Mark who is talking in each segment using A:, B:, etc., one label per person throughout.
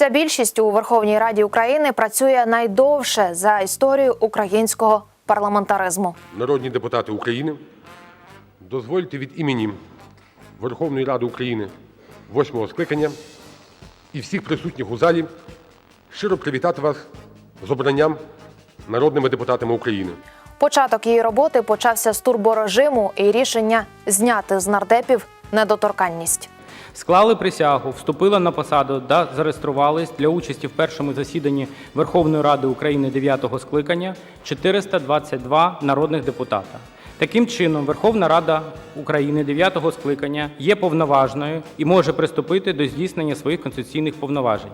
A: Ця більшість у Верховній Раді України працює найдовше за історію українського парламентаризму.
B: Народні депутати України, дозвольте від імені Верховної Ради України восьмого скликання і всіх присутніх у залі щиро привітати вас з обранням народними депутатами України.
A: Початок її роботи почався з турборежиму і рішення зняти з нардепів недоторканність.
C: Склали присягу, вступили на посаду та зареєструвались для участі в першому засіданні Верховної Ради України 9-го скликання 422 народних депутата. Таким чином, Верховна Рада України 9-го скликання є повноважною і може приступити до здійснення своїх конституційних повноважень.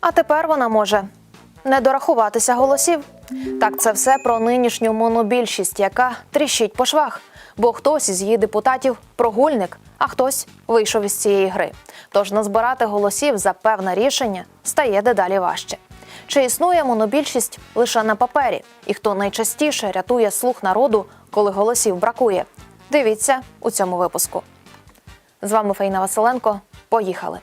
A: А тепер вона може не дорахуватися голосів. Так, це все про нинішню монобільшість, яка тріщить по швах. Бо хтось із її депутатів прогульник, а хтось вийшов із цієї гри. Тож назбирати голосів за певне рішення стає дедалі важче. Чи існує монобільшість лише на папері? І хто найчастіше рятує слух народу, коли голосів бракує? Дивіться у цьому випуску. З вами Фаїна Василенко. Поїхали.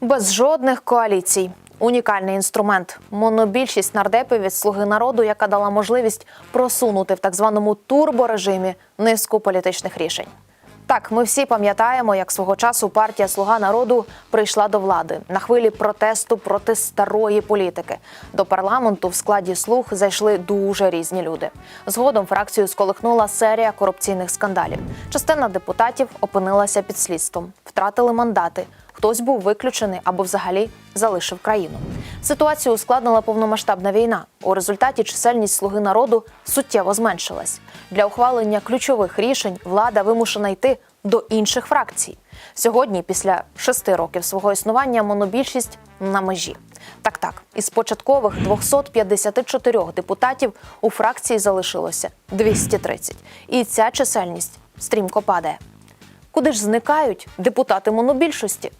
A: Без жодних коаліцій. Унікальний інструмент. Монобільшість нардепів від слуги народу, яка дала можливість просунути в так званому турборежимі низку політичних рішень. Так, ми всі пам'ятаємо, як свого часу партія Слуга народу прийшла до влади на хвилі протесту проти старої політики. До парламенту в складі слуг зайшли дуже різні люди. Згодом фракцію сколихнула серія корупційних скандалів. Частина депутатів опинилася під слідством, втратили мандати. Хтось був виключений або взагалі залишив країну. Ситуацію ускладнила повномасштабна війна. У результаті чисельність слуги народу суттєво зменшилась. Для ухвалення ключових рішень влада вимушена йти до інших фракцій. Сьогодні, після шести років свого існування, монобільшість на межі. Так, так, із початкових 254 депутатів у фракції залишилося 230. І ця чисельність стрімко падає. Куди ж зникають депутати монобільшості?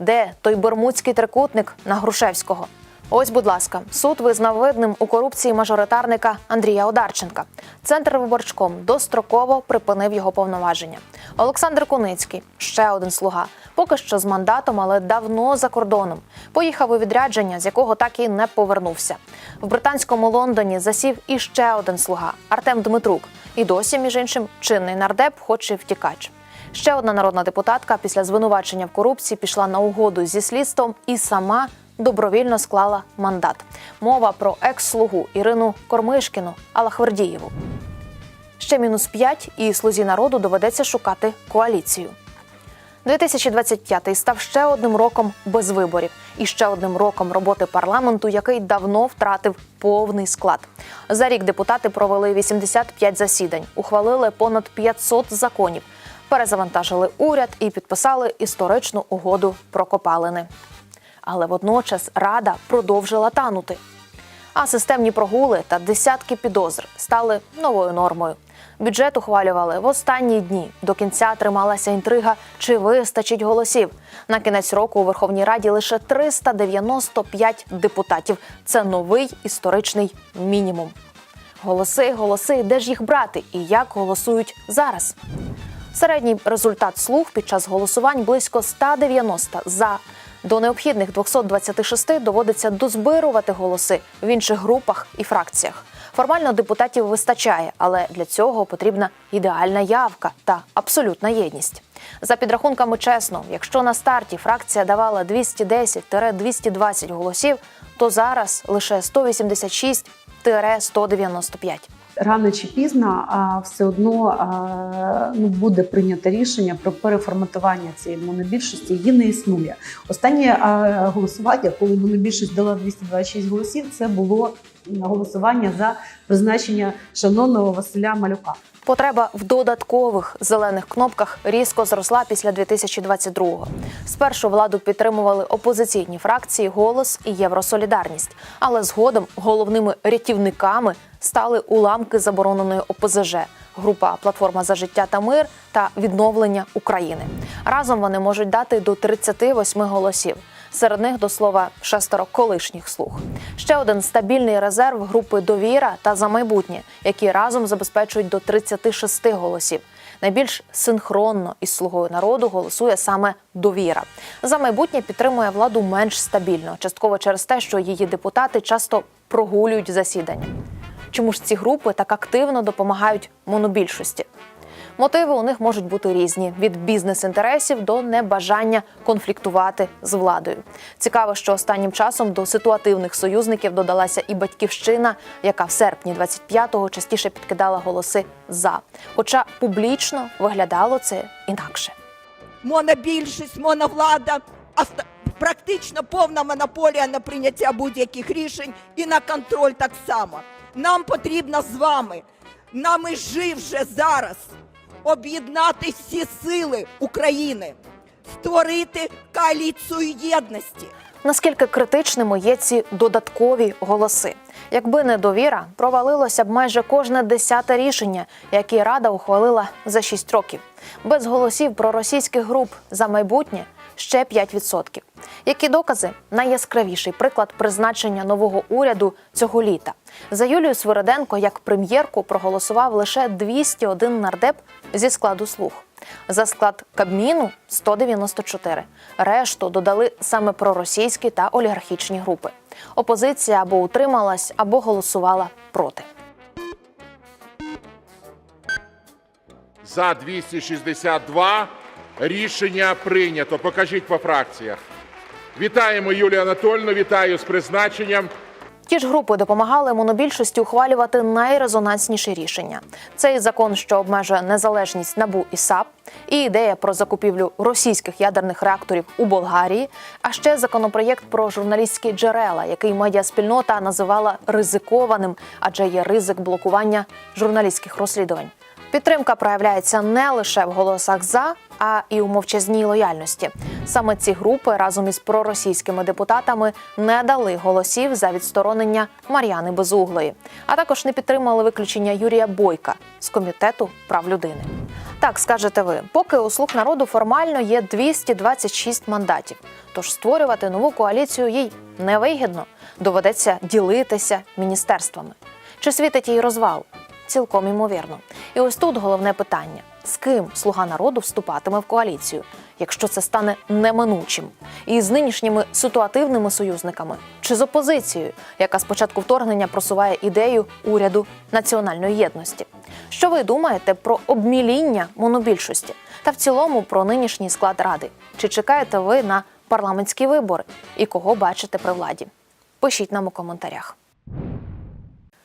A: Де той бермудський трикутник на Грушевського? Ось, будь ласка, суд визнав видним у корупції мажоритарника Андрія Одарченка. Центр виборчком достроково припинив його повноваження. Олександр Куницький, ще один слуга, поки що з мандатом, але давно за кордоном. Поїхав у відрядження, з якого так і не повернувся. В британському Лондоні засів іще один слуга Артем Дмитрук. І досі, між іншим, чинний нардеп, хоч і втікач. Ще одна народна депутатка після звинувачення в корупції пішла на угоду зі слідством і сама добровільно склала мандат. Мова про екс-слугу Ірину Кормишкіну Алахвердієву. Ще мінус 5 і слузі народу доведеться шукати коаліцію. 2025 став ще одним роком без виборів і ще одним роком роботи парламенту, який давно втратив повний склад. За рік депутати провели 85 засідань, ухвалили понад 500 законів, перезавантажили уряд і підписали історичну угоду про копалини. Але водночас рада продовжила танути. А системні прогули та десятки підозр стали новою нормою. Бюджет ухвалювали в останні дні. До кінця трималася інтрига, чи вистачить голосів. На кінець року у Верховній Раді лише 395 депутатів. Це новий історичний мінімум. Голоси, голоси, де ж їх брати і як голосують зараз? Середній результат слуг під час голосувань близько 190 за. До необхідних 226 доводиться дозбирувати голоси в інших групах і фракціях. Формально депутатів вистачає, але для цього потрібна ідеальна явка та абсолютна єдність. За підрахунками чесно, якщо на старті фракція давала 210-220 голосів, то зараз лише 186-195.
D: Рано чи пізно а, все одно а, ну, буде прийнято рішення про переформатування цієї монобільшості. Її не існує. Останнє а, голосування, коли монобільшість дала 226 голосів, це було голосування за призначення шановного Василя Малюка.
A: Потреба в додаткових зелених кнопках різко зросла після 2022-го. Спершу владу підтримували опозиційні фракції Голос і Євросолідарність, але згодом головними рятівниками стали уламки забороненої ОПЗЖ, група Платформа за життя та мир та відновлення України. Разом вони можуть дати до 38 голосів. Серед них, до слова, шестеро колишніх слуг. Ще один стабільний резерв групи Довіра та за майбутнє, які разом забезпечують до 36 голосів. Найбільш синхронно із слугою народу голосує саме довіра. За майбутнє підтримує владу менш стабільно, частково через те, що її депутати часто прогулюють засідання. Чому ж ці групи так активно допомагають монобільшості? Мотиви у них можуть бути різні: від бізнес-інтересів до небажання конфліктувати з владою. Цікаво, що останнім часом до ситуативних союзників додалася і батьківщина, яка в серпні 25-го частіше підкидала голоси за. Хоча публічно виглядало це інакше.
E: монобільшість, моновлада, авто- практично повна монополія на прийняття будь-яких рішень і на контроль так само. Нам потрібно з вами, на межі вже зараз, об'єднати всі сили України, створити коаліцію єдності.
A: Наскільки критичними є ці додаткові голоси? Якби не довіра, провалилося б майже кожне десяте рішення, які рада ухвалила за 6 років. Без голосів проросійських груп за майбутнє ще 5%. Які докази? Найяскравіший приклад призначення нового уряду цього літа. За Юлію Свириденко як прем'єрку проголосував лише 201 нардеп зі складу слуг. За склад Кабміну 194. Решту додали саме проросійські та олігархічні групи. Опозиція або утрималась, або голосувала проти.
F: За 262 рішення прийнято. Покажіть по фракціях. Вітаємо Юлію Анатольовну, вітаю з призначенням.
A: Ті ж групи допомагали монобільшості ухвалювати найрезонансніші рішення. Це закон, що обмежує незалежність НАБУ і САП, і ідея про закупівлю російських ядерних реакторів у Болгарії, а ще законопроєкт про журналістські джерела, який медіаспільнота називала ризикованим, адже є ризик блокування журналістських розслідувань. Підтримка проявляється не лише в голосах за, а і у мовчазній лояльності. Саме ці групи разом із проросійськими депутатами не дали голосів за відсторонення Мар'яни Безуглої, а також не підтримали виключення Юрія Бойка з комітету прав людини. Так скажете ви, поки у слуг народу формально є 226 мандатів. Тож створювати нову коаліцію їй невигідно. Доведеться ділитися міністерствами. Чи світить їй розвал? Цілком імовірно. І ось тут головне питання: з ким слуга народу вступатиме в коаліцію, якщо це стане неминучим, і з нинішніми ситуативними союзниками, чи з опозицією, яка з початку вторгнення просуває ідею уряду національної єдності? Що ви думаєте про обміління монобільшості та в цілому про нинішній склад ради? Чи чекаєте ви на парламентські вибори і кого бачите при владі? Пишіть нам у коментарях.